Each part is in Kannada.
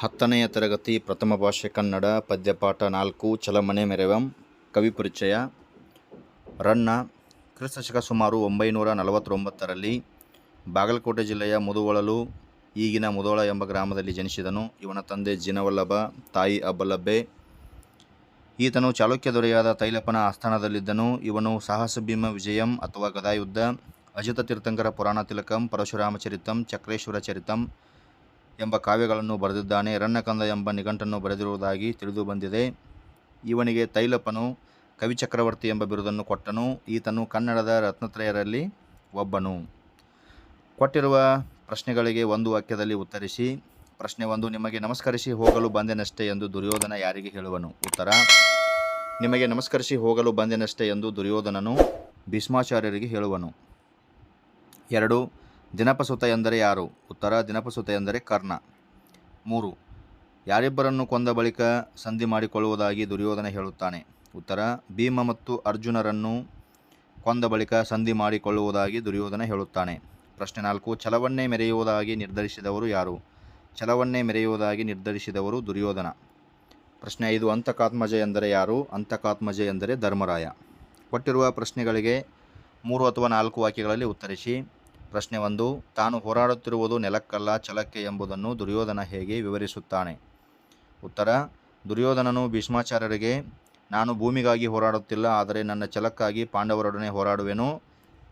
ಹತ್ತನೆಯ ತರಗತಿ ಪ್ರಥಮ ಭಾಷೆ ಕನ್ನಡ, ಪದ್ಯಪಾಠ ನಾಲ್ಕು, ಚಲಮನೆ ಮೆರೆವಂ, ಕವಿ ಪರಿಚಯ. ರನ್ನ, ಕ್ರಿಸ್ತಶಕ ಸುಮಾರು ಒಂಬೈನೂರ ನಲವತ್ತೊಂಬತ್ತರಲ್ಲಿ ಬಾಗಲಕೋಟೆ ಜಿಲ್ಲೆಯ ಮುದುವಳಲು ಈಗಿನ ಮುದೋಳ ಎಂಬ ಗ್ರಾಮದಲ್ಲಿ ಜನಿಸಿದನು. ಇವನ ತಂದೆ ಜಿನವಲ್ಲಭ, ತಾಯಿ ಅಬ್ಬಲಬ್ಬೆ ಈತನು ಚಾಲುಕ್ಯ ದೊರೆಯಾದ ತೈಲಪನ ಆಸ್ಥಾನದಲ್ಲಿದ್ದನು. ಇವನು ಸಾಹಸ ಭೀಮ ವಿಜಯಂ ಅಥವಾ ಗದಾಯುದ್ಧ ಅಜಿತ ತೀರ್ಥಂಕರ ಪುರಾಣ ತಿಲಕಂ, ಪರಶುರಾಮ ಚರಿತಂ, ಚಕ್ರೇಶ್ವರ ಚರಿತಂ ಎಂಬ ಕಾವ್ಯಗಳನ್ನು ಬರೆದಿದ್ದಾನೆ. ರನ್ನಕಂದ ಎಂಬ ನಿಘಂಟನ್ನು ಬರೆದಿರುವುದಾಗಿ ತಿಳಿದು ಬಂದಿದೆ. ಇವನಿಗೆ ತೈಲಪ್ಪನು ಕವಿಚಕ್ರವರ್ತಿ ಎಂಬ ಬಿರುದನ್ನು ಕೊಟ್ಟನು. ಈತನು ಕನ್ನಡದ ರತ್ನತ್ರಯರಲ್ಲಿ ಒಬ್ಬನು. ಕೊಟ್ಟಿರುವ ಪ್ರಶ್ನೆಗಳಿಗೆ ಒಂದು ವಾಕ್ಯದಲ್ಲಿ ಉತ್ತರಿಸಿ, ಪ್ರಶ್ನೆ ಒಂದು, ನಿಮಗೆ ನಮಸ್ಕರಿಸಿ ಹೋಗಲು ಬಂದೆನಷ್ಟೇ ಎಂದು ದುರ್ಯೋಧನ ಯಾರಿಗೆ ಹೇಳುವನು? ಉತ್ತರ, ನಿಮಗೆ ನಮಸ್ಕರಿಸಿ ಹೋಗಲು ಬಂದೆನಷ್ಟೇ ಎಂದು ದುರ್ಯೋಧನನು ಭೀಷ್ಮಾಚಾರ್ಯರಿಗೆ ಹೇಳುವನು. ಎರಡು ದಿನಪಸುತ ಎಂದರೆ ಯಾರು? ಉತ್ತರ, ದಿನಪಸುತ ಎಂದರೆ ಕರ್ಣ. ಮೂರು, ಯಾರಿಬ್ಬರನ್ನು ಕೊಂದ ಬಳಿಕ ಸಂಧಿ ಮಾಡಿಕೊಳ್ಳುವುದಾಗಿ ದುರ್ಯೋಧನ ಹೇಳುತ್ತಾನೆ. ಉತ್ತರ, ಭೀಮ ಮತ್ತು ಅರ್ಜುನರನ್ನು ಕೊಂದ ಬಳಿಕ ಸಂಧಿ ಮಾಡಿಕೊಳ್ಳುವುದಾಗಿ ದುರ್ಯೋಧನ ಹೇಳುತ್ತಾನೆ. ಪ್ರಶ್ನೆ ನಾಲ್ಕು, ಛಲವನ್ನೇ ಮೆರೆಯುವುದಾಗಿ ನಿರ್ಧರಿಸಿದವರು ಯಾರು? ಛಲವನ್ನೇ ಮೆರೆಯುವುದಾಗಿ ನಿರ್ಧರಿಸಿದವರು ದುರ್ಯೋಧನ. ಪ್ರಶ್ನೆ ಐದು, ಅಂತಕಾತ್ಮಜ ಎಂದರೆ ಯಾರು? ಅಂತಕಾತ್ಮಜ ಎಂದರೆ ಧರ್ಮರಾಯ. ಕೊಟ್ಟಿರುವ ಪ್ರಶ್ನೆಗಳಿಗೆ ಮೂರು ಅಥವಾ ನಾಲ್ಕು ವಾಕ್ಯಗಳಲ್ಲಿ ಉತ್ತರಿಸಿ. ಪ್ರಶ್ನೆ ಒಂದು, ತಾನು ಹೋರಾಡುತ್ತಿರುವುದು ನೆಲಕ್ಕಲ್ಲ, ಛಲಕ್ಕೆ ಎಂಬುದನ್ನು ದುರ್ಯೋಧನ ಹೇಗೆ ವಿವರಿಸುತ್ತಾನೆ? ಉತ್ತರ, ದುರ್ಯೋಧನನು ಭೀಷ್ಮಾಚಾರ್ಯರಿಗೆ, ನಾನು ಭೂಮಿಗಾಗಿ ಹೋರಾಡುತ್ತಿಲ್ಲ, ಆದರೆ ನನ್ನ ಛಲಕ್ಕಾಗಿ ಪಾಂಡವರೊಡನೆ ಹೋರಾಡುವೆನು.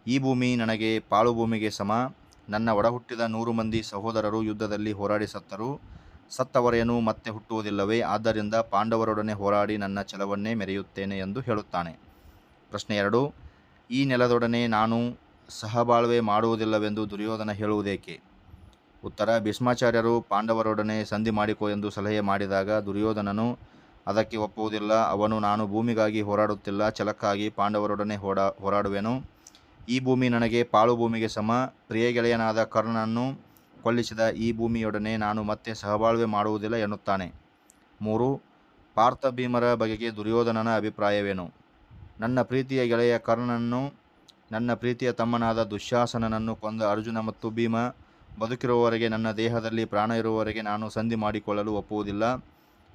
ಈ ಭೂಮಿ ನನಗೆ ಪಾಳು ಭೂಮಿಗೆ ಸಮ. ನನ್ನ ಒಡಹುಟ್ಟಿದ ನೂರು ಮಂದಿ ಸಹೋದರರು ಯುದ್ಧದಲ್ಲಿ ಹೋರಾಡಿ ಸತ್ತರು. ಸತ್ತವರೇನು ಮತ್ತೆ ಹುಟ್ಟುವುದಿಲ್ಲವೇ? ಆದ್ದರಿಂದ ಪಾಂಡವರೊಡನೆ ಹೋರಾಡಿ ನನ್ನ ಛಲವನ್ನೇ ಮೆರೆಯುತ್ತೇನೆ ಎಂದು ಹೇಳುತ್ತಾನೆ. ಪ್ರಶ್ನೆ ಎರಡು, ಈ ನೆಲದೊಡನೆ ನಾನು ಸಹಬಾಳ್ವೆ ಮಾಡುವುದಿಲ್ಲವೆಂದು ದುರ್ಯೋಧನ ಹೇಳುವುದೇಕೆ? ಉತ್ತರ, ಭೀಷ್ಮಾಚಾರ್ಯರು ಪಾಂಡವರೊಡನೆ ಸಂಧಿ ಮಾಡಿಕೊ ಎಂದು ಸಲಹೆ ಮಾಡಿದಾಗ ದುರ್ಯೋಧನನು, ಅದಕ್ಕೆ ಒಪ್ಪುವುದಿಲ್ಲ, ಅವನು ನಾನು ಭೂಮಿಗಾಗಿ ಹೋರಾಡುತ್ತಿಲ್ಲ, ಛಲಕ್ಕಾಗಿ ಪಾಂಡವರೊಡನೆ ಹೋರಾ ಹೋರಾಡುವೆನು. ಈ ಭೂಮಿ ನನಗೆ ಪಾಳು ಭೂಮಿಗೆ ಸಮ. ಪ್ರಿಯ ಗೆಳೆಯನಾದ ಕರ್ಣನನ್ನು ಕೊಲ್ಲಿಸಿದ ಈ ಭೂಮಿಯೊಡನೆ ನಾನು ಮತ್ತೆ ಸಹಬಾಳ್ವೆ ಮಾಡುವುದಿಲ್ಲ ಎನ್ನುತ್ತಾನೆ. ಮೂರು ಪಾರ್ಥ ಭೀಮರ ಬಗೆಗೆ ದುರ್ಯೋಧನನ ಅಭಿಪ್ರಾಯವೇನು? ನನ್ನ ಪ್ರೀತಿಯ ಗೆಳೆಯ ಕರ್ಣನನ್ನು ನನ್ನ ಪ್ರೀತಿಯ ತಮ್ಮನಾದ ದುಶ್ಯಾಸನನನ್ನು ಕೊಂದ ಅರ್ಜುನ ಮತ್ತು ಭೀಮ, ಬದುಕಿರುವವರೆಗೆ ನನ್ನ ದೇಹದಲ್ಲಿ ಪ್ರಾಣ ಇರುವವರೆಗೆ ನಾನು ಸಂಧಿ ಮಾಡಿಕೊಳ್ಳಲು ಒಪ್ಪುವುದಿಲ್ಲ.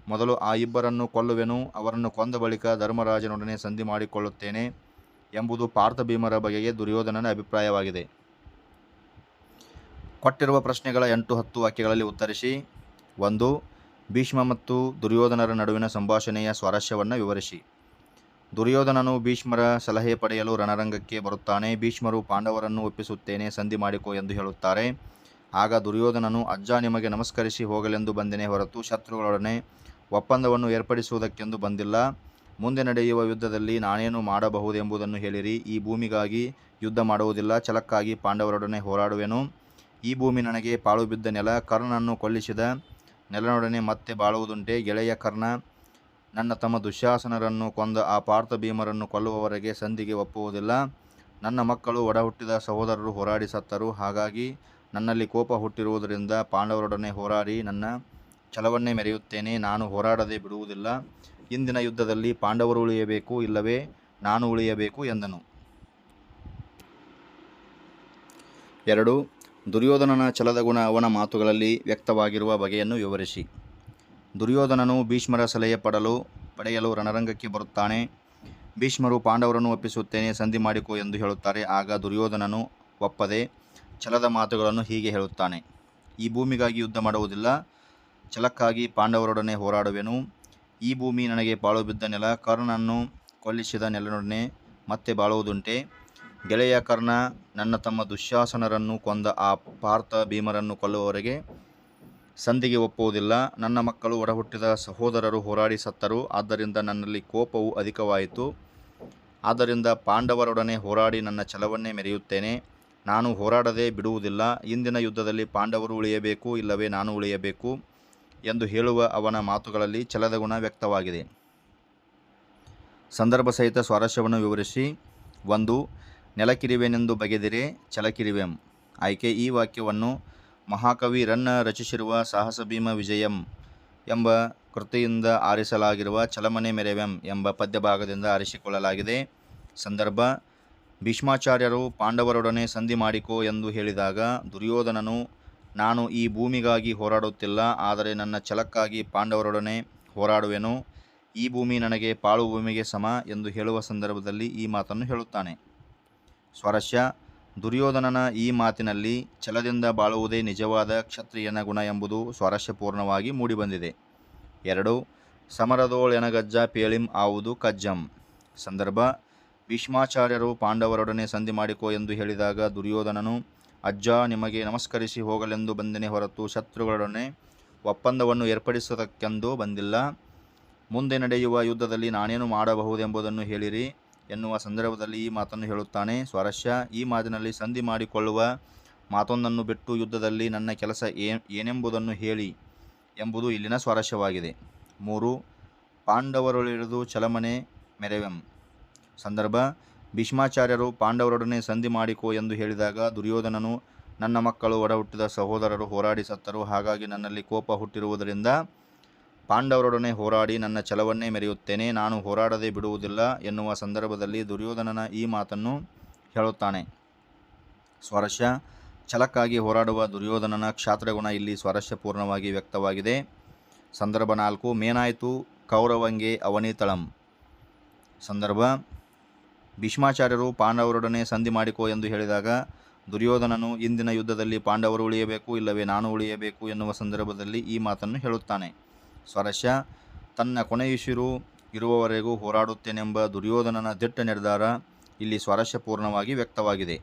ಮೊದಲು ಆ ಇಬ್ಬರನ್ನು ಕೊಲ್ಲುವೆನು, ಅವರನ್ನು ಕೊಂದ ಬಳಿಕ ಧರ್ಮರಾಜನೊಡನೆ ಸಂಧಿ ಮಾಡಿಕೊಳ್ಳುತ್ತೇನೆ ಎಂಬುದು ಪಾರ್ಥ ಭೀಮರ ಬಗೆಗೆ ದುರ್ಯೋಧನನ ಅಭಿಪ್ರಾಯವಾಗಿದೆ. ಕೊಟ್ಟಿರುವ ಪ್ರಶ್ನೆಗಳ ಎಂಟು ಹತ್ತು ವಾಕ್ಯಗಳಲ್ಲಿ ಉತ್ತರಿಸಿ, ಒಂದು, ಭೀಷ್ಮ ಮತ್ತು ದುರ್ಯೋಧನರ ನಡುವಿನ ಸಂಭಾಷಣೆಯ ಸ್ವಾರಸ್ಯವನ್ನು ವಿವರಿಸಿ. ದುರ್ಯೋಧನನು ಭೀಷ್ಮರ ಸಲಹೆ ಪಡೆಯಲು ರಣರಂಗಕ್ಕೆ ಬರುತ್ತಾನೆ. ಭೀಷ್ಮರು ಪಾಂಡವರನ್ನು ಒಪ್ಪಿಸುತ್ತೇನೆ, ಸಂಧಿ ಮಾಡಿಕೊ ಎಂದು ಹೇಳುತ್ತಾರೆ. ಆಗ ದುರ್ಯೋಧನನು, ಅಜ್ಜ, ನಿಮಗೆ ನಮಸ್ಕರಿಸಿ ಹೋಗಲೆಂದು ಬಂದೆನೇ ಹೊರತು ಶತ್ರುಗಳೊಡನೆ ಒಪ್ಪಂದವನ್ನು ಏರ್ಪಡಿಸುವುದಕ್ಕೆಂದು ಬಂದಿಲ್ಲ. ಮುಂದೆ ನಡೆಯುವ ಯುದ್ಧದಲ್ಲಿ ನಾನೇನು ಮಾಡಬಹುದೆಂಬುದನ್ನು ಹೇಳಿರಿ. ಈ ಭೂಮಿಗಾಗಿ ಯುದ್ಧ ಮಾಡುವುದಿಲ್ಲ. ಛಲಕ್ಕಾಗಿ ಪಾಂಡವರೊಡನೆ ಹೋರಾಡುವೆನು. ಈ ಭೂಮಿ ನನಗೆ ಪಾಳು ಬಿದ್ದ ನೆಲ, ಕರ್ಣನನ್ನು ಕೊಲ್ಲಿಸಿದ ನೆಲನೊಡನೆ ಮತ್ತೆ ಬಾಳುವುದುಂಟೆ. ಗೆಳೆಯ ಕರ್ಣ ನನ್ನ ತಮ್ಮ ದುಶ್ಯಾಸನರನ್ನು ಕೊಂದ ಆ ಪಾರ್ಥ ಭೀಮರನ್ನು ಕೊಲ್ಲುವವರೆಗೆ ಸಂಧಿಗೆ ಒಪ್ಪುವುದಿಲ್ಲ. ನನ್ನ ಮಕ್ಕಳು ಒಡಹುಟ್ಟಿದ ಸಹೋದರರು ಹೋರಾಡಿ ಸತ್ತರು. ಹಾಗಾಗಿ ನನ್ನಲ್ಲಿ ಕೋಪ ಹುಟ್ಟಿರುವುದರಿಂದ ಪಾಂಡವರೊಡನೆ ಹೋರಾಡಿ ನನ್ನ ಛಲವನ್ನೇ ಮೆರೆಯುತ್ತೇನೆ. ನಾನು ಹೋರಾಡದೆ ಬಿಡುವುದಿಲ್ಲ. ಇಂದಿನ ಯುದ್ಧದಲ್ಲಿ ಪಾಂಡವರು ಉಳಿಯಬೇಕು ಇಲ್ಲವೇ ನಾನು ಉಳಿಯಬೇಕು ಎಂದನು. ಎರಡು, ದುರ್ಯೋಧನನ ಛಲದ ಗುಣ ಅವನ ಮಾತುಗಳಲ್ಲಿ ವ್ಯಕ್ತವಾಗಿರುವ ಬಗೆಯನ್ನು ವಿವರಿಸಿ. ದುರ್ಯೋಧನನು ಭೀಷ್ಮರ ಸಲಹೆ ಪಡಲು, ಪಡೆಯಲು ರಣರಂಗಕ್ಕೆ ಬರುತ್ತಾನೆ. ಭೀಷ್ಮರು ಪಾಂಡವರನ್ನು ಒಪ್ಪಿಸುತ್ತೇನೆ, ಸಂಧಿ ಮಾಡಿಕೊ ಎಂದು ಹೇಳುತ್ತಾರೆ. ಆಗ ದುರ್ಯೋಧನನು ಒಪ್ಪದೆ ಛಲದ ಮಾತುಗಳನ್ನು ಹೀಗೆ ಹೇಳುತ್ತಾನೆ. ಈ ಭೂಮಿಗಾಗಿ ಯುದ್ಧ ಮಾಡುವುದಿಲ್ಲ. ಛಲಕ್ಕಾಗಿ ಪಾಂಡವರೊಡನೆ ಹೋರಾಡುವೆನು. ಈ ಭೂಮಿ ನನಗೆ ಬಾಳು ಬಿದ್ದ ನೆಲ, ಕರ್ಣನನ್ನು ಕೊಲ್ಲಿಸಿದ ನೆಲನೊಡನೆ ಮತ್ತೆ ಬಾಳುವುದುಂಟೆ. ಗೆಳೆಯ ಕರ್ಣ, ನನ್ನ ತಮ್ಮ ದುಶ್ಯಾಸನರನ್ನು ಕೊಂದ ಆ ಪಾರ್ಥ ಭೀಮರನ್ನು ಕೊಲ್ಲುವವರೆಗೆ ಸಂಧಿಗೆ ಒಪ್ಪುವುದಿಲ್ಲ. ನನ್ನ ಮಕ್ಕಳು ಹೊರಹುಟ್ಟಿದ ಸಹೋದರರು ಹೋರಾಡಿ ಸತ್ತರು. ಆದ್ದರಿಂದ ನನ್ನಲ್ಲಿ ಕೋಪವು ಅಧಿಕವಾಯಿತು. ಆದ್ದರಿಂದ ಪಾಂಡವರೊಡನೆ ಹೋರಾಡಿ ನನ್ನ ಛಲವನ್ನೇ ಮೆರೆಯುತ್ತೇನೆ. ನಾನು ಹೋರಾಡದೆ ಬಿಡುವುದಿಲ್ಲ. ಇಂದಿನ ಯುದ್ಧದಲ್ಲಿ ಪಾಂಡವರು ಉಳಿಯಬೇಕು, ಇಲ್ಲವೇ ನಾನು ಉಳಿಯಬೇಕು ಎಂದು ಹೇಳುವ ಅವನ ಮಾತುಗಳಲ್ಲಿ ಛಲದ ಗುಣ ವ್ಯಕ್ತವಾಗಿದೆ. ಸಂದರ್ಭ ಸಹಿತ ಸ್ವಾರಸ್ಯವನ್ನು ವಿವರಿಸಿ. ಒಂದು ನೆಲಕಿರಿವೆನೆಂದು ಬಗೆದಿರೆ ಛಲಕಿರಿವೆಂ ಆಯ್ಕೆ ಈ ವಾಕ್ಯವನ್ನು ಮಹಾಕವಿ ರನ್ನ ರಚಿಸಿರುವ ಸಾಹಸ ಭೀಮ ವಿಜಯಂ ಎಂಬ ಕೃತಿಯಿಂದ ಆರಿಸಲಾಗಿರುವ ಚಲಮನೆ ಮೆರೆವೆಂ ಎಂಬ ಪದ್ಯಭಾಗದಿಂದ ಆರಿಸಿಕೊಳ್ಳಲಾಗಿದೆ. ಸಂದರ್ಭ, ಭೀಷ್ಮಾಚಾರ್ಯರು ಪಾಂಡವರೊಡನೆ ಸಂಧಿ ಮಾಡಿಕೋ ಎಂದು ಹೇಳಿದಾಗ, ದುರ್ಯೋಧನನು, ನಾನು ಈ ಭೂಮಿಗಾಗಿ ಹೋರಾಡುತ್ತಿಲ್ಲ, ಆದರೆ ನನ್ನ ಛಲಕ್ಕಾಗಿ ಪಾಂಡವರೊಡನೆ ಹೋರಾಡುವೆನು. ಈ ಭೂಮಿ ನನಗೆ ಪಾಳು ಭೂಮಿಗೆ ಸಮ ಎಂದು ಹೇಳುವ ಸಂದರ್ಭದಲ್ಲಿ ಈ ಮಾತನ್ನು ಹೇಳುತ್ತಾನೆ. ಸ್ವಾರಸ್ಯ ದುರ್ಯೋಧನನ ಈ ಮಾತಿನಲ್ಲಿ ಛಲದಿಂದ ಬಾಳುವುದೇ ನಿಜವಾದ ಕ್ಷತ್ರಿಯನ ಗುಣ ಎಂಬುದು ಸ್ವಾರಸ್ಯಪೂರ್ಣವಾಗಿ ಮೂಡಿಬಂದಿದೆ. ಎರಡು, ಸಮರದೋಳೆನಗಜ್ಜ ಪೇಳಿಂ ಆವುದು ಕಜ್ಜಂ. ಸಂದರ್ಭ, ಭೀಷ್ಮಾಚಾರ್ಯರು ಪಾಂಡವರೊಡನೆ ಸಂಧಿ ಮಾಡಿಕೋ ಎಂದು ಹೇಳಿದಾಗ ದುರ್ಯೋಧನನು, ಅಜ್ಜ ನಿಮಗೆ ನಮಸ್ಕರಿಸಿ ಹೋಗಲೆಂದು ಬಂದನೆ ಹೊರತು ಶತ್ರುಗಳೊಡನೆ ಒಪ್ಪಂದವನ್ನು ಏರ್ಪಡಿಸತಕ್ಕೆಂದು ಬಂದಿಲ್ಲ. ಮುಂದೆ ನಡೆಯುವ ಯುದ್ಧದಲ್ಲಿ ನಾನೇನು ಮಾಡಬಹುದೆಂಬುದನ್ನು ಹೇಳಿರಿ. ಎನ್ನುವ ಸಂದರ್ಭದಲ್ಲಿ ಈ ಮಾತನ್ನು ಹೇಳುತ್ತಾನೆ. ಸ್ವಾರಸ್ಯ, ಈ ಮಾತಿನಲ್ಲಿ ಸಂಧಿ ಮಾಡಿಕೊಳ್ಳುವ ಮಾತೊಂದನ್ನು ಬಿಟ್ಟು ಯುದ್ಧದಲ್ಲಿ ನನ್ನ ಕೆಲಸ ಏನೆಂಬುದನ್ನು ಹೇಳಿ ಎಂಬುದು ಇಲ್ಲಿನ ಸ್ವಾರಸ್ಯವಾಗಿದೆ. ಮೂರು ಪಾಂಡವರೊಳಿಳಿದು ಚಲಮನೆ ಮೆರೆವೆಂ. ಸಂದರ್ಭ, ಭೀಷ್ಮಾಚಾರ್ಯರು ಪಾಂಡವರೊಡನೆ ಸಂಧಿ ಮಾಡಿಕೋ ಎಂದು ಹೇಳಿದಾಗ ದುರ್ಯೋಧನನು, ನನ್ನ ಮಕ್ಕಳು ಒಡಹುಟ್ಟಿದ ಸಹೋದರರು ಹೋರಾಡಿ ಸತ್ತರು, ಹಾಗಾಗಿ ನನ್ನಲ್ಲಿ ಕೋಪ ಹುಟ್ಟಿರುವುದರಿಂದ ಪಾಂಡವರೊಡನೆ ಹೋರಾಡಿ ನನ್ನ ಛಲವನ್ನೇ ಮೆರೆಯುತ್ತೇನೆ, ನಾನು ಹೋರಾಡದೆ ಬಿಡುವುದಿಲ್ಲ ಎನ್ನುವ ಸಂದರ್ಭದಲ್ಲಿ ದುರ್ಯೋಧನನ ಈ ಮಾತನ್ನು ಹೇಳುತ್ತಾನೆ. ಸ್ವಾರಸ್ಯ ಛಲಕ್ಕಾಗಿ ಹೋರಾಡುವ ದುರ್ಯೋಧನನ ಕ್ಷಾತ್ರಗುಣ ಇಲ್ಲಿ ಸ್ವಾರಸ್ಯಪೂರ್ಣವಾಗಿ ವ್ಯಕ್ತವಾಗಿದೆ. ಸಂದರ್ಭ ನಾಲ್ಕು, ಮೇನಾಯಿತು, ಕೌರವಂಗೆ ಅವನಿತಳಂ ಸಂದರ್ಭ, ಭೀಷ್ಮಾಚಾರ್ಯರು ಪಾಂಡವರೊಡನೆ ಸಂಧಿ ಮಾಡಿಕೋ ಎಂದು ಹೇಳಿದಾಗ, ದುರ್ಯೋಧನನು ಇಂದಿನ ಯುದ್ಧದಲ್ಲಿ ಪಾಂಡವರು ಉಳಿಯಬೇಕು, ಇಲ್ಲವೇ ನಾನು ಉಳಿಯಬೇಕು ಎನ್ನುವ ಸಂದರ್ಭದಲ್ಲಿ ಈ ಮಾತನ್ನು ಹೇಳುತ್ತಾನೆ. ಸ್ವಾರಸ್ಯ ತನ್ನ ಕೊನೆಯುಸಿರು ಇರುವವರೆಗೂ ಹೋರಾಡುತ್ತೇನೆಂಬ ದುರ್ಯೋಧನನ ದಿಟ್ಟ ನಿರ್ಧಾರ ಇಲ್ಲಿ ಸ್ವಾರಸ್ಯಪೂರ್ಣವಾಗಿ ವ್ಯಕ್ತವಾಗಿದೆ.